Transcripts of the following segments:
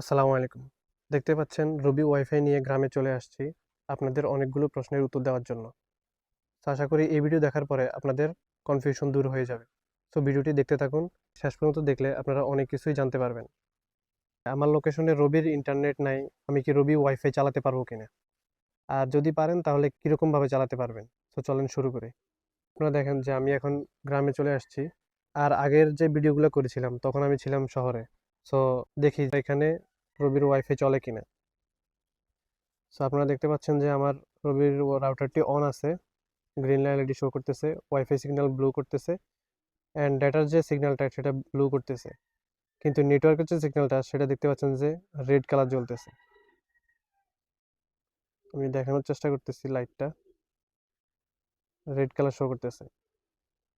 আসসালামু আলাইকুম। দেখতে পাচ্ছেন রবি ওয়াইফাই নিয়ে গ্রামে চলে আসছি আপনাদের অনেকগুলো প্রশ্নের উত্তর দেওয়ার জন্য। আশা করি এই ভিডিও দেখার পরে আপনাদের কনফিউশন দূর হয়ে যাবে। সো ভিডিওটি দেখতে থাকুন, শেষ পর্যন্ত দেখলে আপনারা অনেক কিছুই জানতে পারবেন। আমার লোকেশনে রবির ইন্টারনেট নাই, আমি কি রবি ওয়াইফাই চালাতে পারব কিনা? আর যদি পারেন, তাহলে কীরকমভাবে চালাতে পারবেন? তো চলেন শুরু করি। আপনারা দেখেন যে আমি এখন গ্রামে চলে আসছি। আর আগের যে ভিডিওগুলো করেছিলাম, তখন আমি ছিলাম শহরে। সো দেখি এখানে রবির ওয়াইফাই চলে কিনা। সো আপনারা দেখতে পাচ্ছেন যে আমার রবির রাউটারটি অন আছে। গ্রিন লাইন এলইডি শো করতেছে ওয়াইফাই সিগন্যাল ব্লু করতেছে অ্যান্ড ডেটার যে সিগন্যালটা সেটা ব্লু করতেছে। কিন্তু নেটওয়ার্কের যে সিগন্যালটা সেটা দেখতে পাচ্ছেন যে রেড কালার জ্বলতেছে। আমি দেখানোর চেষ্টা করতেছি লাইটটা রেড কালার শো করতেছে।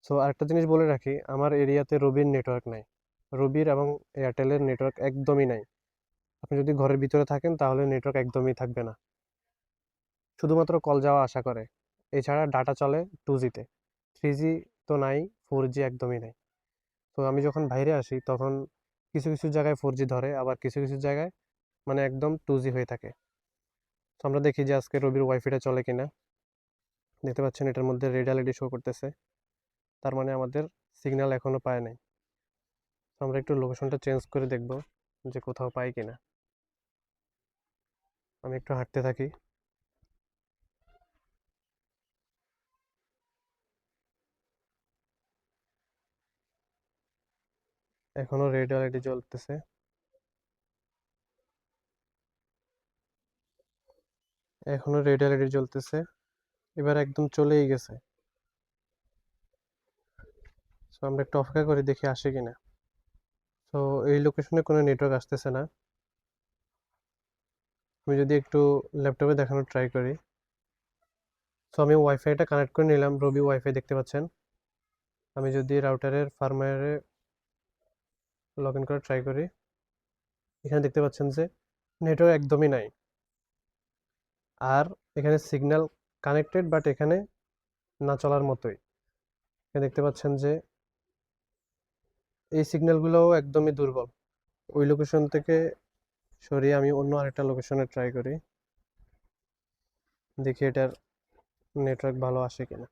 সো আরেকটা জিনিস বলে রাখি, আমার এরিয়াতে রবির নেটওয়ার্ক নাই। রবির এবং এয়ারটেলের নেটওয়ার্ক একদমই নাই। আপনি যদি ঘরের ভিতরে থাকেন, তাহলে নেটওয়ার্ক একদমই থাকবে না। শুধুমাত্র কল যাওয়া আশা করে। এছাড়া ডাটা চলে টু জিতে থ্রি জি তো নাই ফোর জি একদমই নাই। তো আমি যখন বাইরে আসি, তখন কিছু কিছু জায়গায় ফোর জি ধরে, আবার কিছু কিছু জায়গায় মানে একদম টু জি হয়ে থাকে। তো আমরা দেখি যে আজকে রবির ওয়াইফাইটা চলে কিনা। দেখতে পাচ্ছেন এটার মধ্যে রেড শো করতেছে। তার মানে আমাদের সিগন্যাল এখনও পায় নাই। আমরা একটু লোকেশনটা চেঞ্জ করে দেখব যে কোথাও পাই কিনা। আমি একটু হাঁটতে থাকি। এখনও রেড এলইডি জ্বলতেছে। এখনও রেড এলইডি জ্বলতেছে। এবার একদম চলেই গেছে। সো আমরা একটু অপেক্ষা করে দেখি আসে কিনা। তো এই লোকেশনে কোনো নেটওয়ার্ক আসতেছে না। আমি যদি একটু ল্যাপটপে দেখানোর ট্রাই করি। সো আমি ওয়াইফাইটা কানেক্ট করে নিলাম রবি ওয়াইফাই দেখতে পাচ্ছেন। আমি যদি রাউটারের ফার্মওয়্যারে লগ ইন করে ট্রাই করি, এখানে দেখতে পাচ্ছেন যে নেটওয়ার্ক একদমই নাই। আর এখানে সিগন্যাল কানেক্টেড বাট এখানে না চলার মতোই। এখানে দেখতে পাচ্ছেন যে এই সিগন্যালগুলোও একদমই দুর্বল। ওই লোকেশন থেকে সরিয়ে আমি অন্য আরেকটা লোকেশনে ট্রাই করি। দেখি এটার নেটওয়ার্ক ভালো আসে কিনা।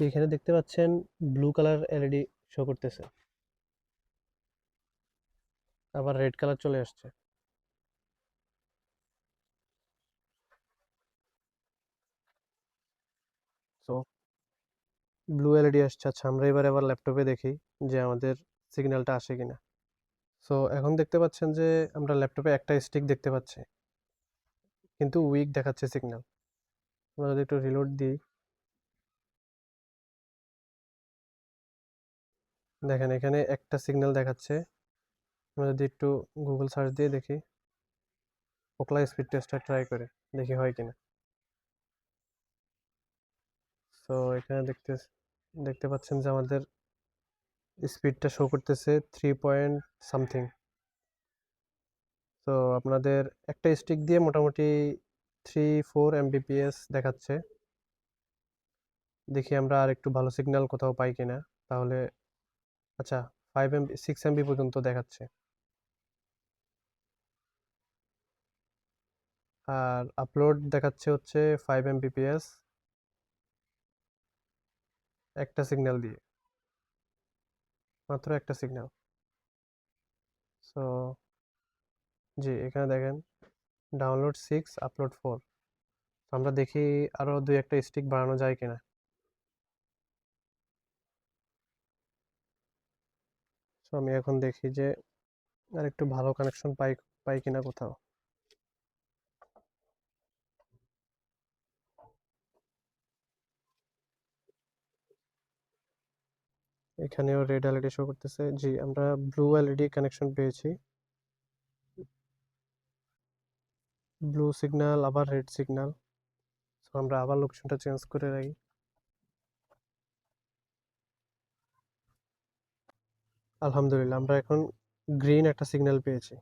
এখানে দেখতে পাচ্ছেন? ব্লু কালার এলইডি শো করতেছে। আবার রেড কালার চলে আসছে তো ব্লু এলইডি আসছে। আচ্ছা আমরা এবার আবার ল্যাপটপে দেখি যে আমাদের সিগন্যালটা আসে কিনা। সো এখন দেখতে পাচ্ছেন যে আমরা ল্যাপটপে একটা স্টিক দেখতে পাচ্ছি। কিন্তু উইক দেখাচ্ছে সিগন্যাল আমরা যদি একটু রিলোড দিই। দেখেন, এখানে একটা সিগন্যাল দেখাচ্ছে। আমরা যদি একটু গুগল সার্চ দিয়ে দেখি। ওকলা স্পিড টেস্টটা ট্রাই করে, দেখি হয় কিনা। সো এখানে দেখতে দেখতে পাচ্ছেন যে আমাদের স্পিডটা শো করতেছে থ্রি পয়েন্ট সামথিং তো আপনাদের একটা স্টিক দিয়ে মোটামুটি থ্রি ফোর এমবিপিএস দেখাচ্ছে। দেখি আমরা আর একটু ভালো সিগন্যাল কোথাও পাই কিনা। তাহলে আচ্ছা ফাইভ এমবি সিক্স এমবি পর্যন্ত দেখাচ্ছে। আর আপলোড দেখাচ্ছে হচ্ছে ফাইভ এমবিপিএস একটা সিগন্যাল দিয়ে। মাত্র একটা সিগন্যাল সো জি, এখানে দেখেন ডাউনলোড সিক্স আপলোড ফোর আমরা দেখি আরও দুই একটা স্টিক বাড়ানো যায় কিনা। সো আমি এখন দেখি যে আর একটু ভালো কানেকশন পাই পাই কিনা কোথাও। এখানেও রেড এলইডি শো করতেছে। জি, আমরা ব্লু এলইডি কানেকশন পেয়েছি। ব্লু সিগন্যাল আবার রেড সিগন্যাল সো আমরা আবার লোকেশনটা চেঞ্জ করে রাখি। আলহামদুলিল্লাহ, আমরা এখন গ্রিন একটা সিগন্যাল পেয়েছি।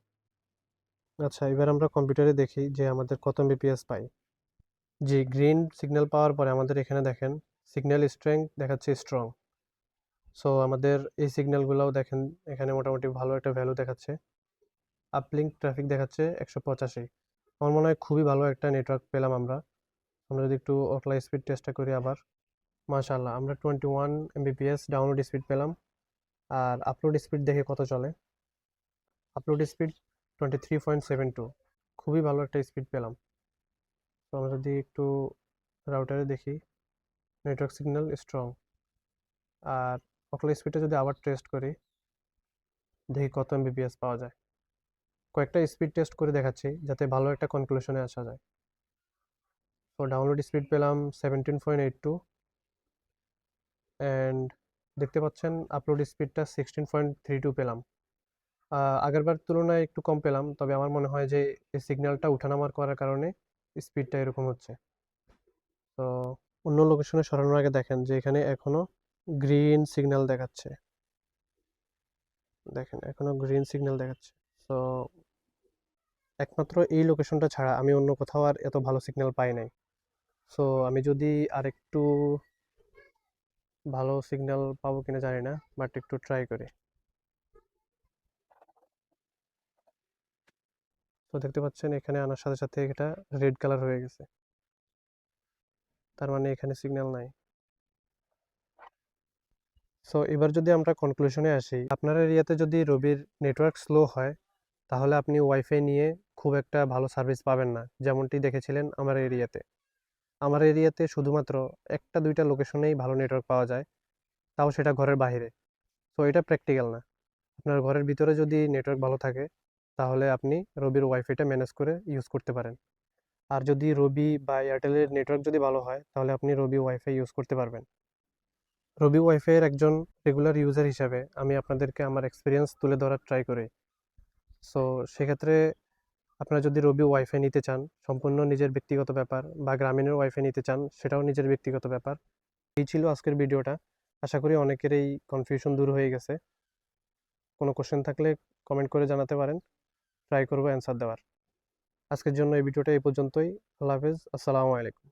আচ্ছা এবার আমরা কম্পিউটারে দেখি যে আমাদের কত বিপিএস পাই। জি গ্রিন সিগন্যাল পাওয়ার পরে আমাদের এখানে দেখেন সিগন্যাল স্ট্রেংথ দেখাচ্ছে স্ট্রং সো আমাদের এই সিগন্যালগুলোও দেখেন, এখানে মোটামুটি ভালো একটা ভ্যালু দেখাচ্ছে। আপলিঙ্ক ট্রাফিক দেখাচ্ছে একশো পঁচাশি। আমার মনে হয় খুবই ভালো একটা নেটওয়ার্ক পেলাম আমরা। আমরা যদি একটু অকলা স্পিড টেস্টটা করি আবার, মাশাআল্লাহ, আমরা twenty one MBPS download speed পেলাম। আর আপলোড স্পিড দেখে কত চলে? Upload speed twenty three point seven two খুবই ভালো একটা স্পিড পেলাম। তো আমরা যদি একটু রাউটারে দেখি নেটওয়ার্ক সিগন্যাল স্ট্রং আর অকলা স্পিডটা যদি আবার টেস্ট করি, দেখি কত এমবিপিএস পাওয়া যায়। কয়েকটা স্পিড টেস্ট করে দেখাচ্ছি, যাতে ভালো একটা কনক্লুশনে আসা যায়। তো ডাউনলোড স্পিড পেলাম seventeen point eight two and দেখতে পাচ্ছেন আপলোড স্পিডটা সিক্সটিন পয়েন্ট থ্রি টু পেলাম। আগেরবার তুলনায় একটু কম পেলাম, তবে আমার মনে হয় যে এই সিগন্যালটা উঠানামার করার কারণে স্পিডটা এরকম হচ্ছে। তো অন্য লোকেশনে সরানোর আগে দেখেন যে এখানে এখনও গ্রিন সিগন্যাল দেখাচ্ছে। দেখেন, এখনও গ্রিন সিগন্যাল দেখাচ্ছে। তো একমাত্র এই লোকেশনটা ছাড়া আমি অন্য কোথাও আর এত ভালো সিগন্যাল পাই নাই। সো আমি যদি আরেকটু ভালো সিগন্যাল পাবো কিনা জানি না বাট একটু ট্রাই করি। তো দেখতে পাচ্ছেন, এখানে আনার সাথে সাথে এটা রেড কালার হয়ে গেছে। তার মানে এখানে সিগন্যাল নাই। সো এবার যদি আমরা কনক্লুশনে আসি, আপনার এরিয়াতে যদি রবির নেটওয়ার্ক স্লো হয়, তাহলে আপনি ওয়াইফাই নিয়ে খুব একটা ভালো সার্ভিস পাবেন না, যেমনটি দেখেছিলেন আমার এরিয়াতে আমার এরিয়াতে শুধুমাত্র একটা দুইটা লোকেশনেই ভালো নেটওয়ার্ক পাওয়া যায়, তাও সেটা ঘরের বাইরে তো এটা প্র্যাকটিক্যাল না। আপনার ঘরের ভিতরে যদি নেটওয়ার্ক ভালো থাকে, তাহলে আপনি রবির ওয়াইফাইটা ম্যানেজ করে ইউজ করতে পারেন। আর যদি রবি বা এয়ারটেলের নেটওয়ার্ক যদি ভালো হয়, তাহলে আপনি রবি ওয়াইফাই ইউজ করতে পারবেন। রবি ওয়াইফাইয়ের একজন রেগুলার ইউজার হিসাবে আমি আপনাদেরকে আমার এক্সপিরিয়েন্স তুলে ধরার ট্রাই করি। সো সেক্ষেত্রে আপনারা যদি রবি ওয়াইফাই নিতে চান, সম্পূর্ণ নিজের ব্যক্তিগত ব্যাপার বা গ্রামীণের ওয়াইফাই নিতে চান, সেটাও নিজের ব্যক্তিগত ব্যাপার। এই ছিল আজকের ভিডিওটা। আশা করি অনেকেরই কনফিউশন দূর হয়ে গেছে। কোনো কোশ্চেন থাকলে কমেন্ট করে জানাতে পারেন। ট্রাই করব অ্যান্সার দেওয়ার। আজকের জন্য এই ভিডিওটা এই পর্যন্তই। আল্লাহ হাফেজ। আসসালামু আলাইকুম।